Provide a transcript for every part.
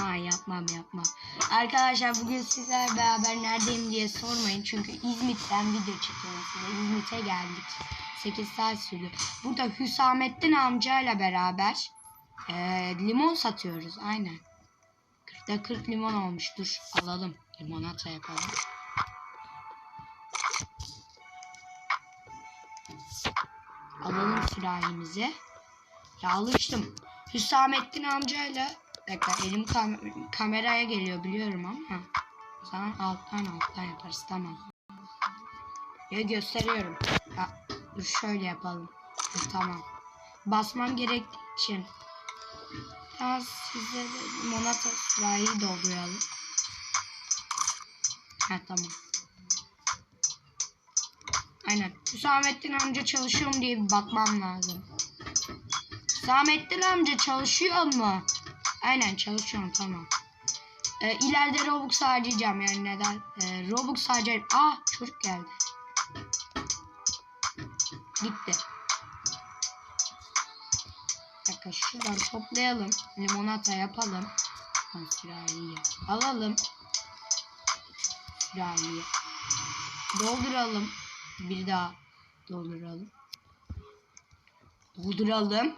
Aa yapmam yapmam. Arkadaşlar bugün sizlerle beraber neredeyim diye sormayın. Çünkü İzmit'ten video çekiyorum size. İzmit'e geldik. 8 saat sürdü. Burada Hüsamettin amcayla beraber eee, limon satıyoruz. Aynen. 40'da 40 limon olmuş. Dur alalım. Limonata yapalım. Alalım sürahimizi. Ya alıştım. Hüsamettin amcayla dakika elim kam- kameraya geliyor biliyorum ama o zaman alttan alttan yaparız tamam. Ya gösteriyorum. Ya, dur şöyle yapalım. Dur, tamam. Basmam gerektiği için daha size de limonata sürahi dolduralım. Ha tamam. Aynen. Hüsamettin amca çalışıyor mu diye bir bakmam lazım. Hüsamettin amca çalışıyor mu? Aynen çalışıyorum tamam. Ee, ileride Robux harcayacağım yani neden? Ee, Robux harcayacağım. Ah çocuk geldi. Gitti. Bir dakika şuradan toplayalım. Limonata yapalım. Sürahiyi alalım. Sürahiyi. Dolduralım. Bir daha dolduralım. Dolduralım.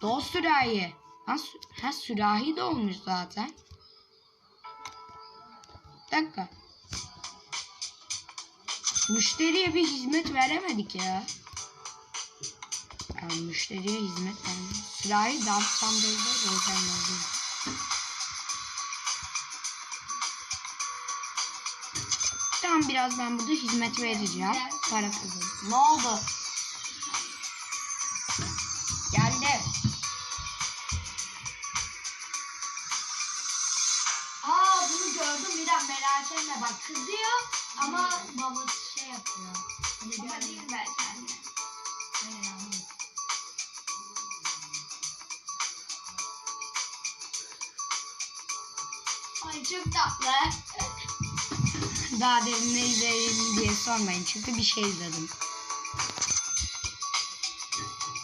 Dol sürahi. Ha, ha sürahi de olmuş zaten. Bir dakika. Müşteriye bir hizmet veremedik ya. Yani müşteriye hizmet vermedik. Sürahi daha sandalda o yüzden yazıyorum. Tamam biraz ben burada hizmet vereceğim. Para kazanırım. Ne oldu? Bak kızıyor ama babası şey yapıyor. Baba değil belki anne. Aynen anladım. Ay çok tatlı. Daha derin ne izleyelim diye sormayın çünkü bir şey izledim.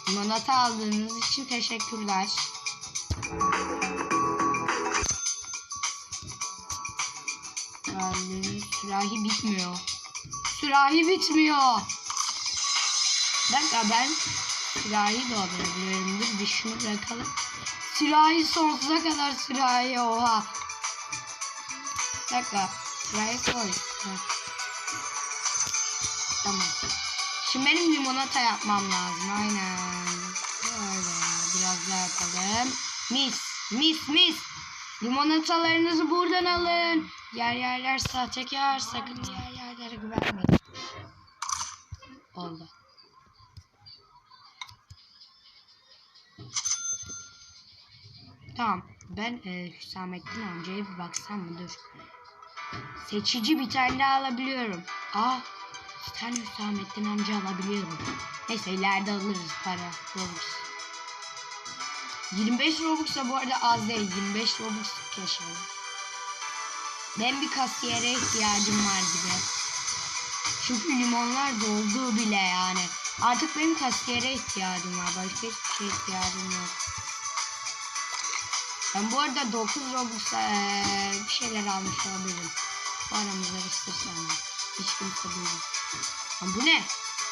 Limonata aldığınız için teşekkürler. Yani sürahi bitmiyor. Sürahi bitmiyor. Bir dakika ben sürahi doldurabiliyorum. Dur bir şunu bırakalım. Sürahi sonsuza kadar sürahi oha. Bir dakika. Sürahi koy. Tamam. Şimdi benim limonata yapmam lazım. Aynen. Böyle biraz daha yapalım. Mis. Mis mis. Limonatalarınızı buradan alın. Yer yerler sahtekar. Sakın yer yerlere güvenmeyin. Oldu. Tamam. Ben e, Hüsamettin amcaya bir baksam mı? Dur. Seçici bir tane daha alabiliyorum. Aa, iki tane Hüsamettin amca alabiliyorum. Neyse ileride alırız para. Robux. 25 Robux da bu arada az değil. 25 Robux yaşayalım. Ben bir kasiyere ihtiyacım var gibi. Çünkü limonlar doldu bile yani. Artık benim kasiyere ihtiyacım var. Başka hiçbir şeye ihtiyacım yok. Ben bu arada 9 Robux eee, bir şeyler almış olabilirim. Bu aramızda ben. Hiç kimse değil. Ama bu ne?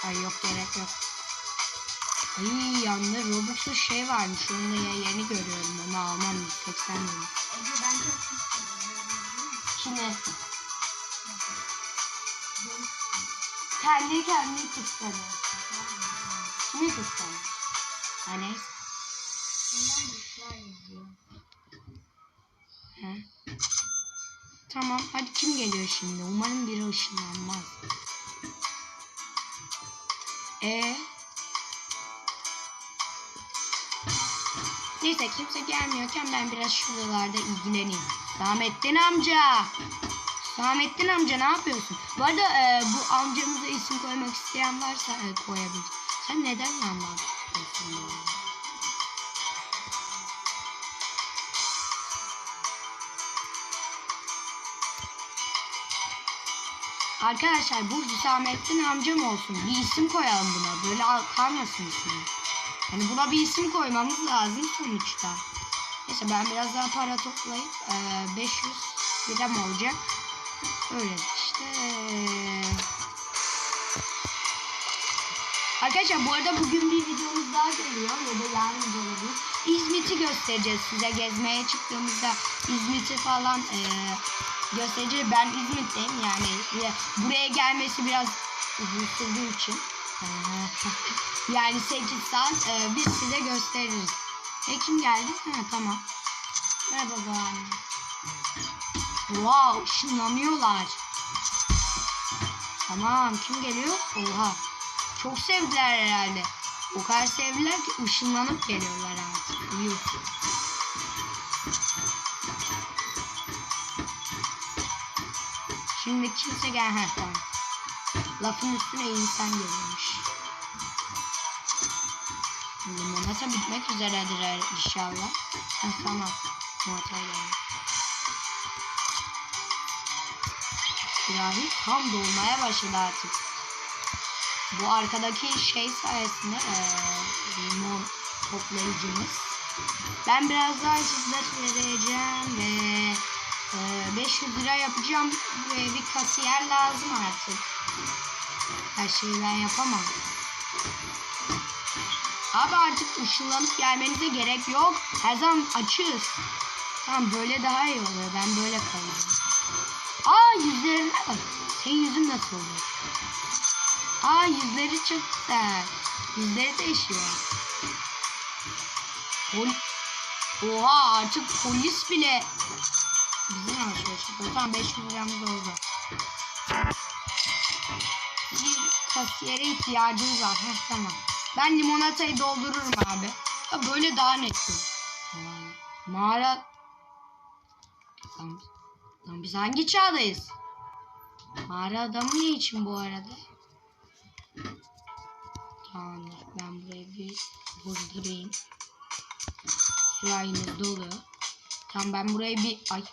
Ay yok gerek yok. Ay yanında Robux'un şey varmış. Onu da yeni görüyorum. Onu almam 180 lira. Ben çok. Şimdi kendi kendini kıskanıyorsun. Kimi kıskanıyorsun? Ha neyse. Bundan dışlar yazıyor. He. Tamam hadi kim geliyor şimdi? Umarım biri ışınlanmaz. E Neyse kimse gelmiyorken ben biraz şuralarda ilgileneyim. Rahmettin amca. Rahmettin amca ne yapıyorsun? Bu arada e, bu amcamıza isim koymak isteyen varsa e, koyabilir. Sen neden ya? Arkadaşlar bu Hüsamettin amcam olsun. Bir isim koyalım buna. Böyle al- kalmasın ismi. Hani buna bir isim koymamız lazım sonuçta. Neyse ben biraz daha para toplayıp e, 500 liram olacak. Öyle işte. Arkadaşlar bu arada bugün bir videomuz daha geliyor ya da yarın olabilir. İzmit'i göstereceğiz size gezmeye çıktığımızda İzmit'i falan e, göstereceğiz. Ben İzmit'teyim yani buraya gelmesi biraz uzun sürdüğü için e, yani 8 saat e, biz size gösteririz. E geldi? Ha tamam. Merhaba babaanne. Wow ışınlanıyorlar. Tamam kim geliyor? Oha. Çok sevdiler herhalde. O kadar sevdiler ki ışınlanıp geliyorlar artık. Yuh. Şimdi kimse gel ha tamam. Lafın üstüne insan geliyormuş. Limonata bitmek üzeredir inşallah. Ha, tamam. Limonata geldi. Sürahi tam dolmaya başladı artık. Bu arkadaki şey sayesinde eee, limon toplayıcımız. Ben biraz daha hizmet vereceğim ve eee, 500 lira yapacağım ve bir kasiyer lazım artık. Her şeyi ben yapamam. Abi artık ışınlanıp gelmenize gerek yok. Her zaman açığız. Tamam böyle daha iyi oluyor. Ben böyle kalıyorum. Aa yüzlerine bak. Senin yüzün nasıl oluyor? Aa yüzleri çok güzel. Yüzleri değişiyor. Pol Oha artık polis bile Bizim yapıyor. Tamam 500 liramız oldu. Bir kasiyere ihtiyacımız var. Heh, tamam. Ben limonatayı doldururum abi. Ya böyle daha net. Mağara Lan, lan biz hangi çağdayız? Mağara adamı ne için bu arada? Tamamdır. Ben burayı bir vurdurayım. Sürahimiz dolu. Tamam ben burayı bir... Ay.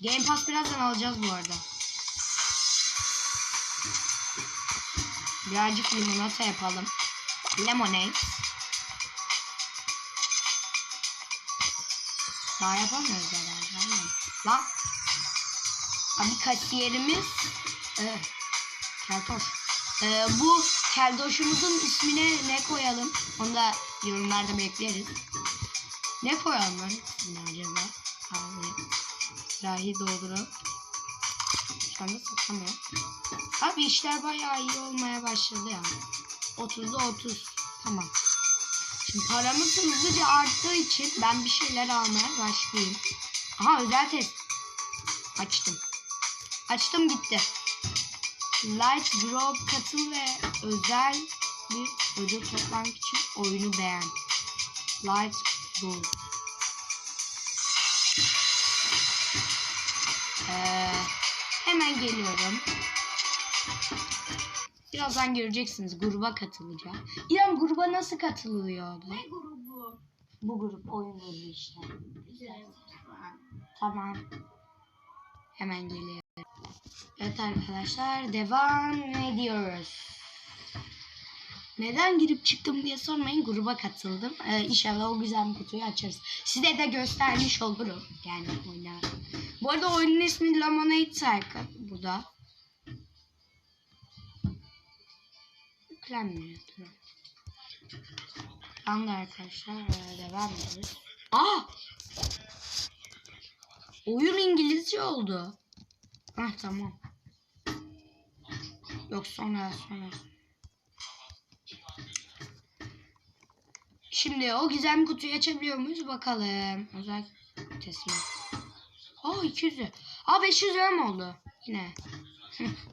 Game Pass birazdan alacağız bu arada. Birazcık limonata yapalım. Lemonade. Daha yapamıyoruz herhalde. aynen. Lan. Abi kasiyerimiz. Evet. Keltoş. Ee, bu keltoşumuzun ismine ne koyalım? Onu da yorumlarda bekleriz. Ne koyalım lan ismine acaba? Abi. Rahi doldurup. Şu anda satamıyorum. Abi işler bayağı iyi olmaya başladı ya. 30'da 30. Tamam. Şimdi paramız hızlıca arttığı için ben bir şeyler almaya başlayayım. Aha özel test. Açtım. Açtım bitti. Light Grove katıl ve özel bir ödül toplamak için oyunu beğen. Light Grove. Ee, hemen geliyorum. Birazdan göreceksiniz gruba katılacağım. İrem gruba nasıl katılıyordu? Ne grubu? Bu grup oyun grubu işte. Güzel. Tamam. Hemen geliyorum. Evet arkadaşlar devam ediyoruz. Neden girip çıktım diye sormayın gruba katıldım. Ee, inşallah o güzel bir kutuyu açarız. Size de göstermiş olurum. Yani oynar. Bu arada oyunun ismi Lemonade Circle. Bu da. Yüklenmiyor. Tamam. Tamam da arkadaşlar ee, devam ediyoruz. Aa! Oyun İngilizce oldu. Ah tamam. Yok sonra sonra. Şimdi o gizemli kutuyu açabiliyor muyuz bakalım. Özel teslim. Aa 200 lira. Aa 500 lira mı oldu? Yine.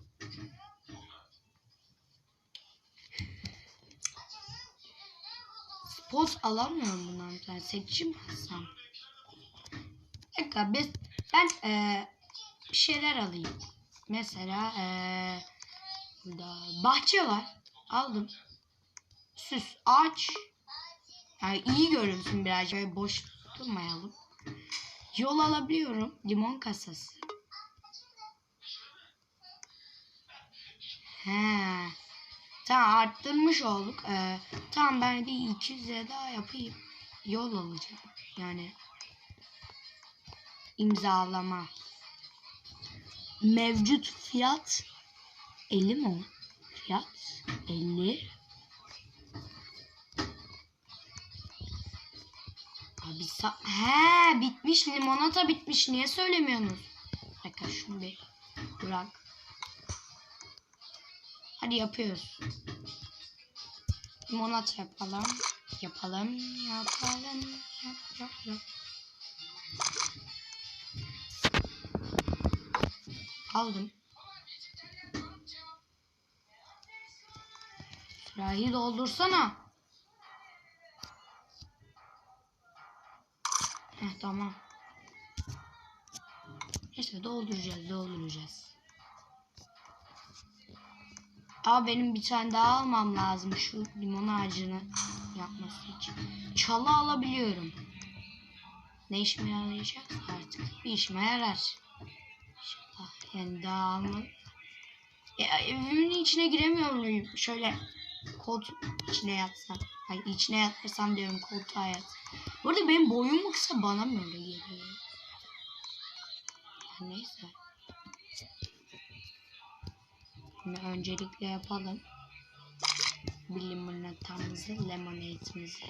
Spot alamıyorum bundan bir tane. Seçici mi alsam? Dakika biz, ben eee, bir şeyler alayım. Mesela eee burada bahçe var. Aldım. Süs, ağaç. Yani iyi görünsün biraz. Böyle boş durmayalım. Yol alabiliyorum. Limon kasası. He. Tamam arttırmış olduk. Ee, tamam ben bir 200 lira daha yapayım. Yol alacağım. Yani imzalama. Mevcut fiyat 50 mi? Fiyat 50. Abi sa- He bitmiş limonata bitmiş. Niye söylemiyorsunuz? Dakika şunu bir bırak. Hadi yapıyoruz. Limonata yapalım. Yapalım. Yapalım. Yap yap yap. Aldım. Sürahi doldursana. Heh tamam. Neyse dolduracağız dolduracağız. Aa benim bir tane daha almam lazım şu limon ağacını yapması için. Çalı alabiliyorum. Ne işime yarayacak artık? Bir işime yarar. İnşallah yani daha almam. Ya, evimin içine giremiyor muyum? Şöyle koltuk içine yatsam. Hayır içine yatarsam diyorum koltuğa yat. Bu arada benim boyum mu kısa bana mı öyle geliyor? Neyse. Şimdi öncelikle yapalım. Bir limonatamızı, limonade'imizi.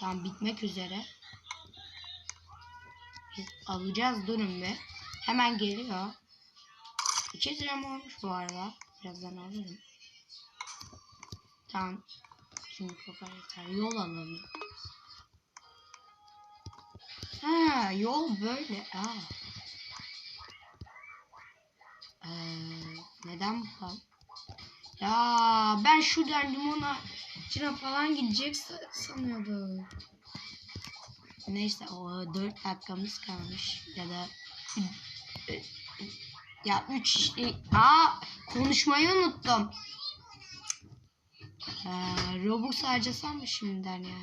Tam bitmek üzere. Biz alacağız durun bir. Hemen geliyor. 2 lira mı olmuş bu arada? Birazdan alırım. Tamam. Şimdi kadar yeter. Yol alalım. Ha, yol böyle. Aa. Ee, neden bu? Ya ben şuradan limona içine falan gidecek sa- sanıyordum. Neyse o 4 dakikamız kalmış ya da ya 3 işte aa konuşmayı unuttum. Ee, Robux harcasam mı şimdiden? Ya,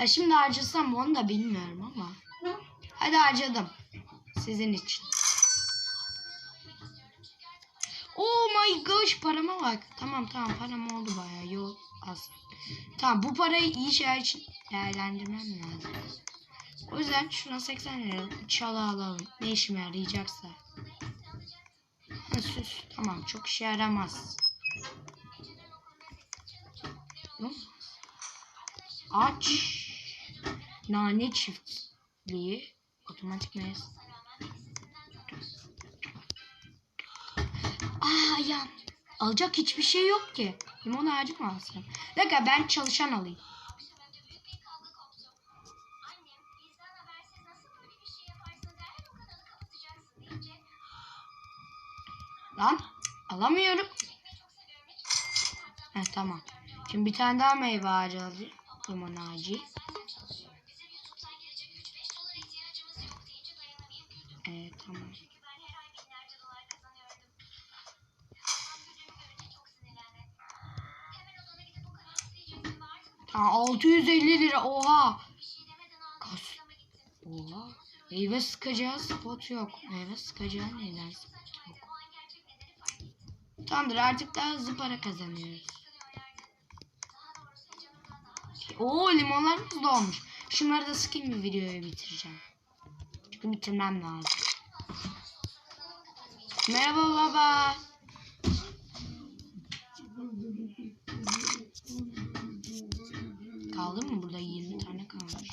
ya şimdi harcasam onu da bilmiyorum ama. Hadi harcadım. Sizin için. Oh my gosh parama bak. Tamam tamam param oldu bayağı yol az. Tamam bu parayı iyi şeyler için değerlendirmem lazım. O yüzden şuna 80 lira çalı alalım. Ne işime yarayacaksa. Ha, süs. Tamam çok işe yaramaz. Aç. Nane çiftliği. Otomatik meyve. Aa ayağım. Alacak hiçbir şey yok ki. Limon ağacı mı alsam? Dakika ben çalışan alayım. Lan alamıyorum. Heh, tamam. Şimdi bir tane daha meyve ağacı alayım. Limon ağacı. Tamam 650 lira oha. Kas. Oha. Meyve sıkacağı spot yok. Meyve sıkacağı neyden spot yok. Tamamdır artık daha hızlı para kazanıyoruz. Oo limonlarımız da olmuş. Şunları da sıkayım bir videoyu bitireceğim. Çünkü bitirmem lazım. Merhaba baba. Kaldı mı burada 20 tane kalmış.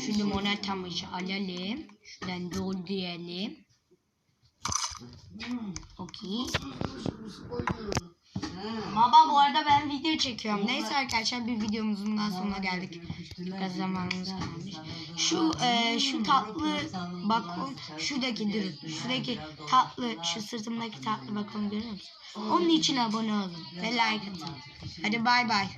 Şu limonatamızı alalım. Şuradan dolduralım. Okey. Baba bu arada ben video çekiyorum. Neyse arkadaşlar bir videomuzun daha sonuna geldik. Biraz zamanımız kalmış. Şu e, şu tatlı bakon şuradaki durun. Şuradaki tatlı şu sırtımdaki tatlı bakon görüyor musun? Onun için abone olun ve like atın. Hadi bay bay.